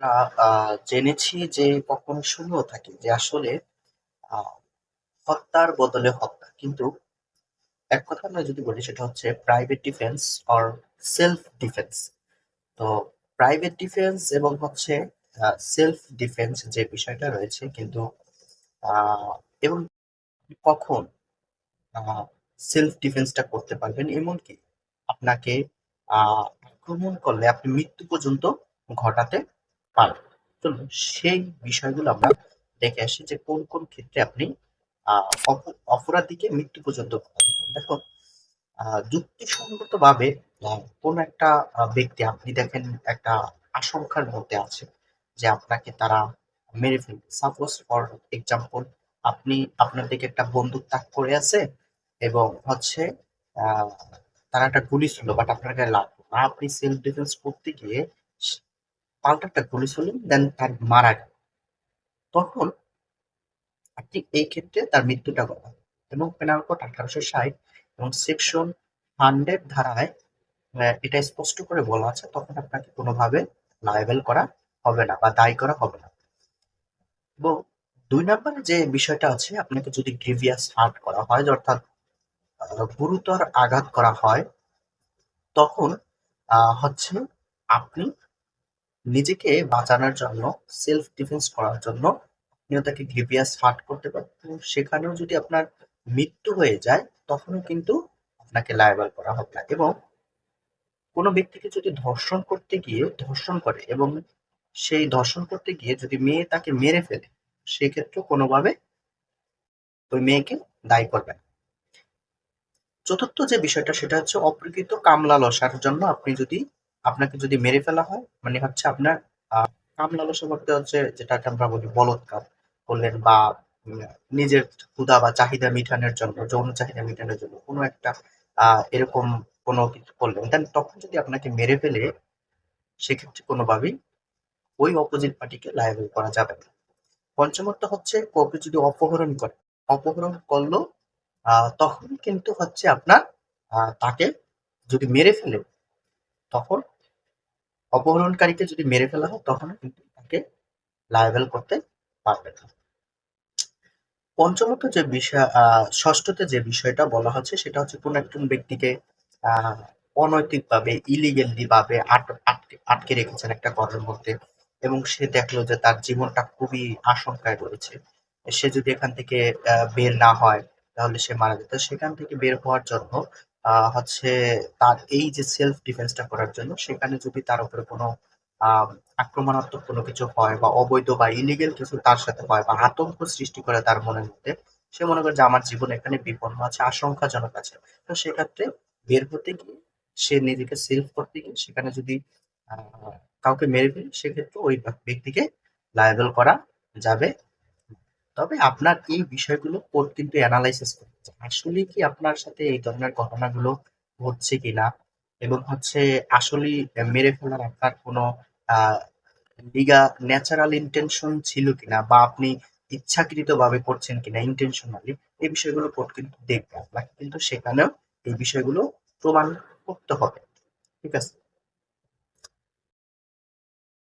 আমরা জেনেছি যে কখনো শুনেও থাকি যে আসলে হত্যার বদলে হত্যা। কিন্তু এক কথা আমরা যদি বলি সেটা হচ্ছে private defence or self defence তো প্রাইভেট ডিফেন্স এবং হচ্ছে সেলফ ডিফেন্স যে বিষয়টা রয়েছে কিন্তু এবং কখন সেলফ ডিফেন্সটা করতে পারবেন এমনকি আপনাকে আক্রমণ করলে, আপনি মৃত্যু পর্যন্ত ঘটাতে পারেন চলুন সেই বিষয়গুলো আমরা দেখে আসি যে কোন কোন ক্ষেত্রে আপনি অপরাধীকে মৃত্যু পর্যন্ত ঘটাতে পারেন দেখো আহ, যুক্তিসঙ্গতভাবে কোন একটা ব্যক্তি আপনি দেখেন একটা আশঙ্কার মধ্যে আছে যে আপনাকে তারা মেরে ফেলবে। সাপোজ ফর এক্সাম্পল আপনি আপনার দিকে একটা বন্দুক তাক করে আছে এবং হচ্ছে তারা একটা গুলি ছিল বাট আপনার গায়ে লাগল আপনি সেলফ ডিফেন্স করতে গিয়ে স- পাল্টা একটা গুলি ছিলেন দেন তার মারা গেল। তখন আপনি এই ক্ষেত্রে তার মৃত্যুটা ঘটান এবং পেনাল কোড আঠারোশো ষাট এবং সেকশন হান্ড্রেড ধারায় এটা স্পষ্ট করে বলা আছে, তখন আপনাকে কোনোভাবে লাইবেল করা হবে না বা দায়ী করা হবে না। এবং দুই নম্বরে যে বিষয়টা আছে, আপনাকে যদি গ্রিভিয়াস হার্ট করা হয় অর্থাৎ গুরুতর আঘাত করা হয়, তখন হচ্ছে আপনি নিজেকে বাঁচানোর জন্য সেলফ ডিফেন্স করার জন্য আপনিও তাকে গ্রিভিয়াস হার্ট করতে এবং সেখানেও যদি আপনার মৃত্যু হয়ে যায়, তখনও কিন্তু আপনাকে লায়াবল করা হবে না এবং কোনো ব্যক্তিকে যদি ধর্ষণ করতে গিয়ে, ধর্ষণ করে এবং সেই ধর্ষণ করতে গিয়ে যদি মেয়ে তাকে মেরে ফেলে সেক্ষেত্রে কোনোভাবে ওই মেয়েকে দায়ী করবে না। চতুর্থ যে বিষয়টা, সেটা হচ্ছে অপ্রকৃত কামলালসার জন্য আপনি যদি আপনাকে যদি মেরে ফেলা হয় মানে হচ্ছে আপনার আহ, কামলালসা বলতে হচ্ছে যেটাকে আমরা বলি বলৎকার করলেন বা নিজের ক্ষুধা বা চাহিদা মিটানোর জন্য যৌন চাহিদা মিটানোর জন্য কোনো একটা এরকম কোনো কিছু করলেন দেন তখন যদি আপনাকে মেরে ফেলে সেক্ষেত্রে কোনোভাবেই ওই অপোজিট পার্টিকে লায়াবল করা যাবে না। পঞ্চমত হচ্ছে কাউকে যদি অপহরণ করে অপহরণ করল তখন কিন্তু হচ্ছে আপনার তাকে যদি মেরে ফেলে তখন অপহরণকারীকে যদি মেরে ফেলা হয় তখন কিন্তু তাকে লায়াবেল করতে পারবে না। পঞ্চমত যে বিষয় ষষ্ঠতে যে বিষয়টা বলা হচ্ছে, সেটা হচ্ছে কোন একজন ব্যক্তিকে অনৈতিকভাবে ইলিগেলি ভাবে আট- আটকে রেখেছেন একটা ঘরের মধ্যে এবং সে দেখল যে তার জীবনটা খুবই আশঙ্কায় রয়েছে। সে যদি এখান থেকে বের না হয়, তাহলে সে মারা যেত সেখান থেকে বের হওয়ার জন্য হচ্ছে তার এই যে সেলফ ডিফেন্সটা করার জন্য, সেখানে যদি তার উপরে কোনো আক্রমণাত্মক কোনো কিছু হয় বা অবৈধ বা ইলিগেল কিছু তার সাথে হয় বা আতঙ্ক সৃষ্টি করে তার মনের মধ্যে, সে মনে করে যে আমার জীবন এখানে বিপন্ন আছে, আশঙ্কাজনক আছে। তো সেক্ষেত্রে বের হতে গিয়ে, সে নিজেকে সেলফ করতে গিয়ে সেখানে যদি কাউকে মেরে ফেলে, সেক্ষেত্রে ওই ব্যক্তিকে লায়াবল করা যাবে। তবে আপনার এই বিষয়গুলো কিন্তু অ্যানালাইসিস করবে যে আসলে কি আপনার সাথে এই ধরনের ঘটনাগুলো ঘটছে কিনা? এবং হচ্ছে আসলে মেরে ফেলার আপনার কোনো লিগা ন্যাচারাল ইন্টেনশন ছিল কিনা? বা আপনি ইচ্ছাকৃতভাবে করছেন কিনা ইন্টেনশনালি এই বিষয়গুলো কোর্ট কিন্তু দেখবে আপনাকে কিন্তু সেখানেও এই বিষয়গুলো প্রমাণ করতে হবে। ঠিক আছে?